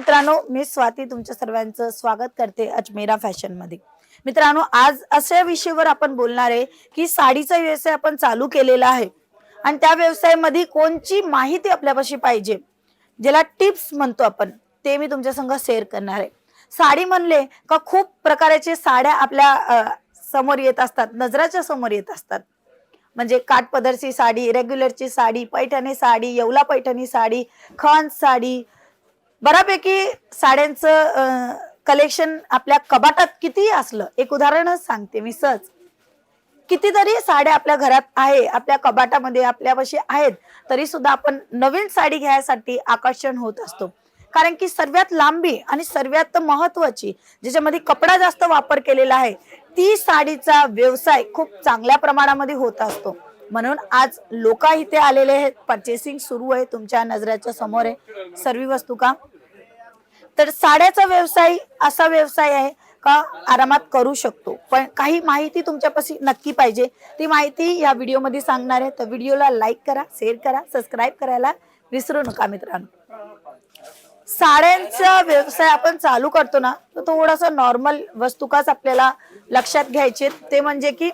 मित्रांनो मी स्वाती तुमच्या सर्वांचं स्वागत करते अजमेरा फॅशनमध्ये. मित्रांनो आज अशा विषयावर आपण बोलणार आहे की साडीचा व्यवसाय आपण चालू केलेला आहे. आणि त्या व्यवसायामध्ये कोणची माहिती आपल्यापाशी पाहिजे ज्याला टिप्स म्हणतो आपण ते मी तुमच्या संग शेअर करणार आहे. साडी म्हणले का खूप प्रकारचे साड्या आपल्यासमोर येत असतात नजराच्या समोर येत असतात. म्हणजे काठपदरची साडी रेग्युलरची साडी पैठणी साडी येवला पैठणी साडी खण साडी बऱ्यापैकी साड्यांचं कलेक्शन आपल्या कबाटात किती असलं? एक उदाहरणच सांगते मी सहज. कितीतरी साड्या आपल्या घरात आहे आपल्या कबाटामध्ये आपल्यापाशी आहेत तरी सुद्धा आपण नवीन साडी घ्यायसाठी आकर्षण होत असतो. कारण की सर्वात लांबी आणि सर्वात महत्वाची ज्याच्यामध्ये कपडा जास्त वापर केलेला आहे ती साडीचा व्यवसाय खूप चांगल्या प्रमाणामध्ये होत असतो. म्हणून आज लोक इथे आलेले आहेत. परचेसिंग सुरू आहे तुमच्या नजराच्या समोर आहे. सर्व वस्तू का? तर साड्याचा व्यवसाय असा व्यवसाय आहे का आरामात करू शकतो. पण काही माहिती तुमच्यापाशी नक्की पाहिजे. ती माहिती या व्हिडिओमध्ये सांगणार आहे. तर व्हिडिओला लाईक करा शेअर करा सबस्क्राईब करायला विसरू नका मित्रांनो. साड्यांचा व्यवसाय आपण चालू करतो ना तर थोडासा नॉर्मल वस्तुकाच आपल्याला लक्षात घ्यायचे ते म्हणजे की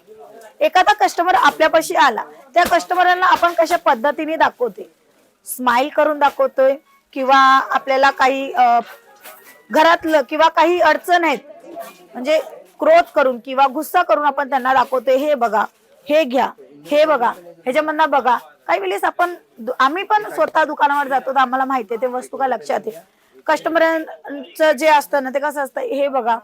एखादा कस्टमर आपल्यापाशी आला त्या कस्टमरांना आपण कशा पद्धतीने दाखवते स्माइल करून दाखवतोय किंवा आपल्याला काही घरातलं किंवा काही अडचण आहेत म्हणजे क्रोध करून किंवा गुस्सा करून आपण त्यांना दाखवतोय हे बघा हे घ्या हे बघा ह्याच्यामधनं बघा. काही वेळेस आपण दु- आम्ही पण स्वतः दुकानावर जातो तर आम्हाला माहिती आहे ते वस्तू का लक्षात आहे कस्टमरांचं जे असतं ना ते कसं असतं? हे बघा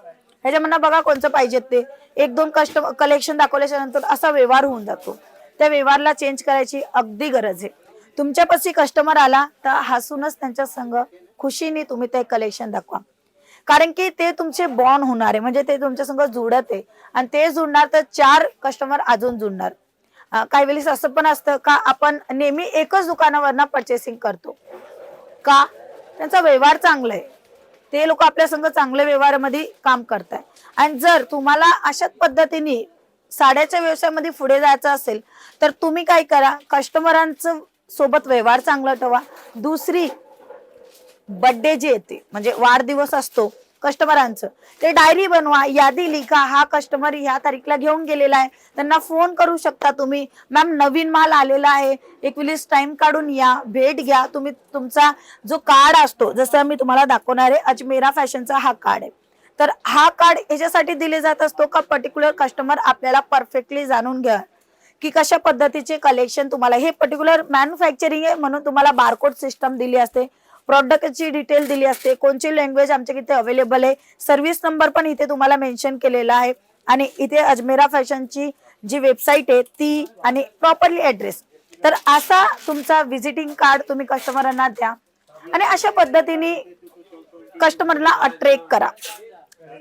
ह्याच्यामधनं बघा कोणचं पाहिजे ते. एक दोन कस्टमर कलेक्शन दाखवल्याच्या नंतर असा व्यवहार होऊन जातो. त्या व्यवहारला चेंज करायची अगदी गरज आहे. तुमच्यापाशी कस्टमर आला तर हसूनच त्यांच्या संग खुशीने तुम्ही ते कलेक्शन दाखवा. कारण की ते तुमचे बॉन्ड होणार आहे म्हणजे ते तुमच्या संग जुडत आहे. आणि ते जुडणार तर चार कस्टमर अजून जुडणार. काही वेळेस असं पण असतं का आपण नेहमी एकच दुकानावरनं परचेसिंग करतो. का? त्यांचा व्यवहार चांगला आहे. ते लोक आपल्या संग चांगल्या व्यवहारामध्ये काम करताय. आणि जर तुम्हाला अशाच पद्धतीने साड्याच्या व्यवसायामध्ये पुढे जायचं असेल तर तुम्ही काय करा? कस्टमरांचं सोबत व्यवहार चांगला ठेवा. दुसरी बड्डे जे येते म्हणजे वाढदिवस असतो कस्टमरांचं ते डायरी बनवा यादी लिखा हा कस्टमर ह्या तारीखला घेऊन गेलेला आहे. त्यांना फोन करू शकता तुम्ही. मॅम नवीन माल आलेला आहे. एकवीस टाइम काढून या. भेट घ्या. तुम्ही तुमचा जो कार्ड असतो जसं मी तुम्हाला दाखवणार आहे अजमेरा फॅशनचा हा कार्ड आहे. तर हा कार्ड याच्यासाठी दिले जात असतो का? पर्टिक्युलर कस्टमर आपल्याला परफेक्टली जाणून घ्या. की कशा पद्धतीचे कलेक्शन तुम्हाला हे पर्टिक्युलर मॅन्युफॅक्चरिंग आहे म्हणून तुम्हाला बारकोड सिस्टम दिली असते. प्रॉडक्टची डिटेल दिली असते. कोणची लँग्वेज आमच्या इथे अवेलेबल आहे? सर्व्हिस नंबर पण इथे तुम्हाला मेन्शन केलेला आहे. आणि इथे अजमेरा फॅशनची जी वेबसाईट आहे ती आणि प्रॉपरली ऍड्रेस तर असा तुमचा व्हिजिटिंग कार्ड तुम्ही कस्टमरांना द्या. आणि अशा पद्धतीने कस्टमरला अट्रॅक्ट करा.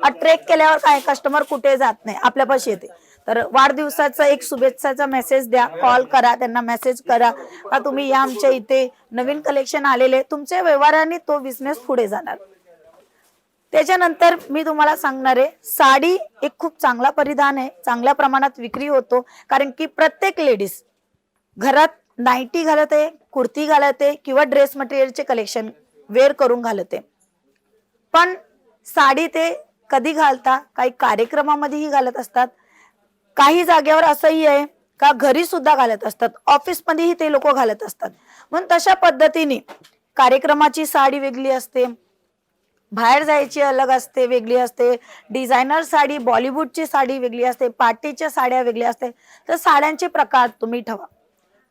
अट्रॅक्ट केल्यावर काय? कस्टमर कुठे जात नाही. आपल्यापाशी येते. तर वाढदिवसाचा एक शुभेच्छाचा मेसेज द्या कॉल करा त्यांना मेसेज करा. का तुम्ही या आमच्या इथे नवीन कलेक्शन आलेले तुमच्या व्यवहाराने तो बिझनेस पुढे जाणार. त्याच्यानंतर मी तुम्हाला सांगणार आहे साडी एक खूप चांगला परिधान आहे चांगल्या प्रमाणात विक्री होतो कारण की प्रत्येक लेडीज घरात नाईटी घालत आहे कुर्ती घालत किंवा ड्रेस मटेरियलचे कलेक्शन वेअर करून घालत. पण साडी ते कधी घालता? काही कार्यक्रमामध्येही घालत असतात. काही जागेवर असंही आहे का घरी सुद्धा घालत असतात. ऑफिसमध्येही ते लोक घालत असतात. म्हणून तशा पद्धतीने कार्यक्रमाची साडी वेगळी असते. बाहेर जायची अलग असते वेगळी असते. डिझायनर साडी बॉलिवूडची साडी वेगळी असते. पार्टीच्या साड्या वेगळ्या असते. तर साड्यांचे प्रकार तुम्ही ठेवा.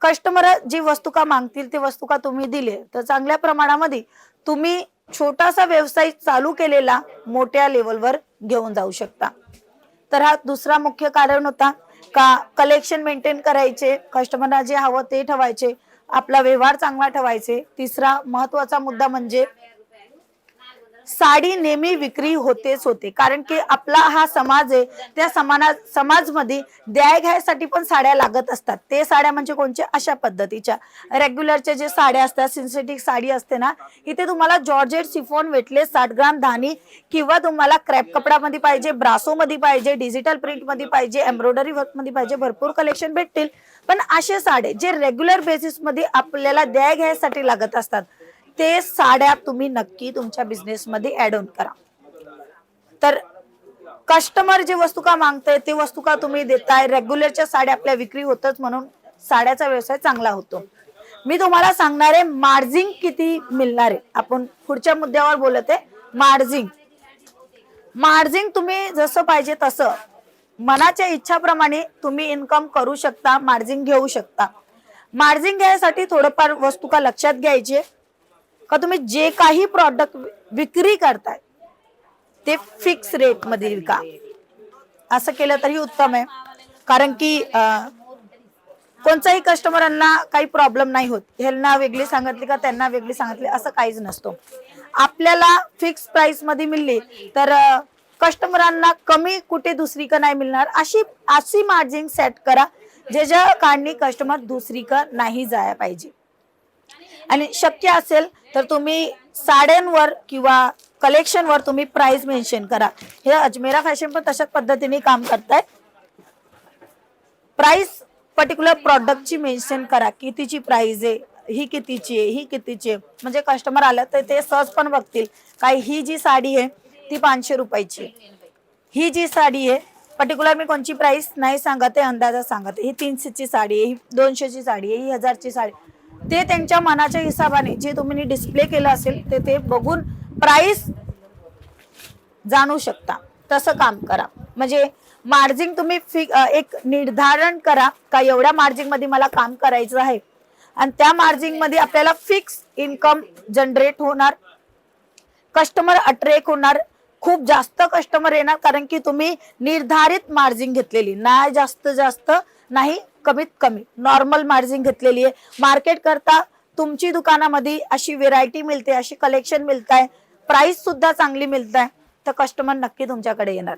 कस्टमर जी वस्तू का मागतील ते वस्तू का तुम्ही दिले. तर चांगल्या प्रमाणामध्ये तुम्ही छोटासा व्यवसाय चालू केलेला मोठ्या लेवलवर घेऊन जाऊ शकता. तर हा दुसरा मुख्य कारण होता का कलेक्शन मेंटेन करायचे कस्टमरला जे हवं ते ठेवायचे आपला व्यवहार चांगला ठेवायचे. तिसरा महत्त्वाचा मुद्दा म्हणजे साडी नेहमी विक्री होतेच होते. कारण की आपला हा समाज आहे त्या समाना समाजमध्ये द्याय घ्यायसाठी पण साड्या लागत असतात. ते साड्या म्हणजे कोणच्या? अशा पद्धतीच्या. रेग्युलरच्या जे साड्या असतात सिंथेटिक साडी असते ना इथे तुम्हाला जॉर्जेट सिफोन वेटले साठ ग्राम धानी किंवा तुम्हाला क्रॅप कपडामध्ये पाहिजे ब्रासो मध्ये पाहिजे डिजिटल प्रिंटमध्ये पाहिजे एम्ब्रॉयडरी वर्कमध्ये पाहिजे भरपूर कलेक्शन भेटतील. पण असे साडे जे रेग्युलर बेसिसमध्ये आपल्याला द्याय घ्यायसाठी लागत असतात ते साड्या तुम्ही नक्की तुमच्या बिझनेसमध्ये ऍड ऑन करा. तर कस्टमर जे वस्तू का मागताय ते वस्तू का तुम्ही देताय रेग्युलरच्या साड्या आपल्या विक्री होतच म्हणून साड्याचा व्यवसाय चांगला होतो. मी तुम्हाला सांगणार आहे मार्जिन किती मिळणार आहे. आपण पुढच्या मुद्द्यावर बोलत आहे मार्जिंग मार्जिंग तुम्ही जसं पाहिजे तसं मनाच्या इच्छाप्रमाणे तुम्ही इन्कम करू शकता मार्जिन घेऊ शकता. मार्जिन घ्यायसाठी थोडंफार वस्तू का लक्षात घ्यायची का तुम्ही जे काही प्रॉडक्ट विक्री करताय ते फिक्स रेटमध्ये विका. असं केलं तरी उत्तम आहे. कारण की कोणताही कोणत्याही कस्टमरांना काही प्रॉब्लेम नाही होत. ह्यांना वेगळी सांगितली का त्यांना वेगळी सांगितली असं काहीच नसतो. आपल्याला फिक्स प्राइसमध्ये मिळली तर कस्टमरांना कमी कुठे दुसरी का नाही मिळणार अशी अशी मार्जिन सेट करा ज्याच्या कारणी कस्टमर दुसरी का नाही जाया पाहिजे. आणि शक्य असेल तर तुम्ही साड्यांवर किंवा कलेक्शनवर तुम्ही प्राइस मेन्शन करा. हे अजमेरा फॅशन पण तशाच पद्धतीने काम करतायत. प्राइस पर्टिक्युलर प्रॉडक्टची मेन्शन करा. कितीची प्राइस आहे? ही कितीची आहे? ही कितीची आहे? म्हणजे कस्टमर आलं तर ते सहज पण बघतील. काय ही जी साडी आहे ती पाचशे रुपयाची आहे. ही जी साडी आहे पर्टिक्युलर मी कोणची प्राइस नाही सांगत आहे अंदाजा सांगत आहे. ही तीनशेची साडी आहे ही दोनशेची साडी आहे ही हजारची साडी. ते त्यांच्या मनाच्या हिशोबाने जे तुम्ही डिस्प्ले केलं असेल ते ते बघून प्राइस जाणू शकता. तसं काम करा. म्हणजे मार्जिन तुम्ही एक निर्धारण करा का एवढ्या मार्जिनमध्ये मला काम करायचं आहे. आणि त्या मार्जिनमध्ये आपल्याला फिक्स इन्कम जनरेट होणार. कस्टमर अट्रॅक्ट होणार. खूप जास्त कस्टमर येणार कारण की तुम्ही निर्धारित मार्जिन घेतलेली. नाही जास्त जास्त नाही कमीत कमी. नॉर्मल मार्जिन घेतलेली आहे. मार्केट करता तुमची दुकानामध्ये अशी व्हेरायटी मिळते अशी कलेक्शन मिळत आहे प्राइस सुद्धा चांगली मिळत आहे तर कस्टमर नक्की तुमच्याकडे येणार.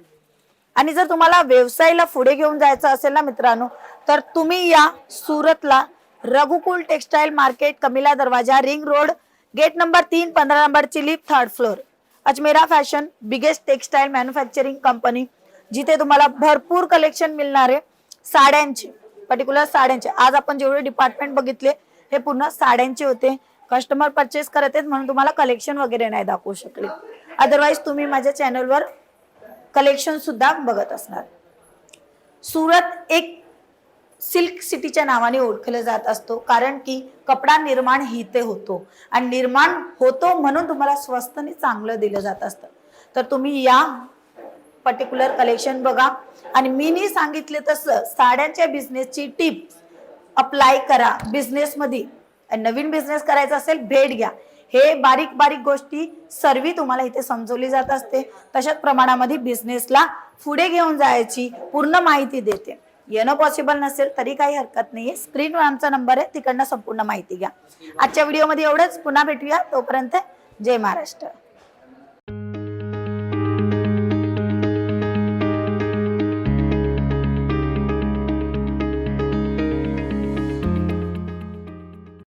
आणि जर तुम्हाला व्यवसायाला पुढे घेऊन जायचं असेल ना मित्रांनो तर तुम्ही या सुरतला रघुकुल टेक्सटाईल मार्केट कमिला दरवाजा रिंग रोड गेट नंबर तीन पंधरा नंबरची चिलीप third floor Ajmera fashion biggest textile manufacturing company जिथे तुम्हाला भरपूर कलेक्शन मिळणार आहे. साड्यांची. पर्टिक्युलर साड्यांचे. आज आपण जेवढे डिपार्टमेंट बघितले हे पूर्ण साड्यांचे होते. कस्टमर परचेस करत आहेत म्हणून तुम्हाला कलेक्शन वगैरे नाही दाखवू शकले. अदरवाईज तुम्ही माझ्या चॅनलवर कलेक्शन सुद्धा बघत असणार. सुरत एक सिल्क सिटीच्या नावाने ओळखलं जात असतो कारण की कपडा निर्माण हिते होतो. आणि निर्माण होतो म्हणून तुम्हाला स्वस्त आणि चांगलं दिलं जात असतं. तर तुम्ही या पर्टिक्युलर कलेक्शन बघा. आणि मीनी सांगितले तसं साड्यांच्या बिझनेसची टीप अप्लाय करा बिझनेसमध्ये नवीन बिझनेस करायचा असेल भेट घ्या. हे बारीक बारीक गोष्टी सर्व तुम्हाला इथे समजवली जात असते. तशाच प्रमाणामध्ये बिझनेसला पुढे घेऊन जायची पूर्ण माहिती देते. येणं पॉसिबल नसेल तरी काही हरकत नाहीये. स्क्रीनवर आमचा नंबर आहे तिकडनं संपूर्ण माहिती घ्या. आजच्या व्हिडिओमध्ये एवढंच. पुन्हा भेटूया. तोपर्यंत जय महाराष्ट्र.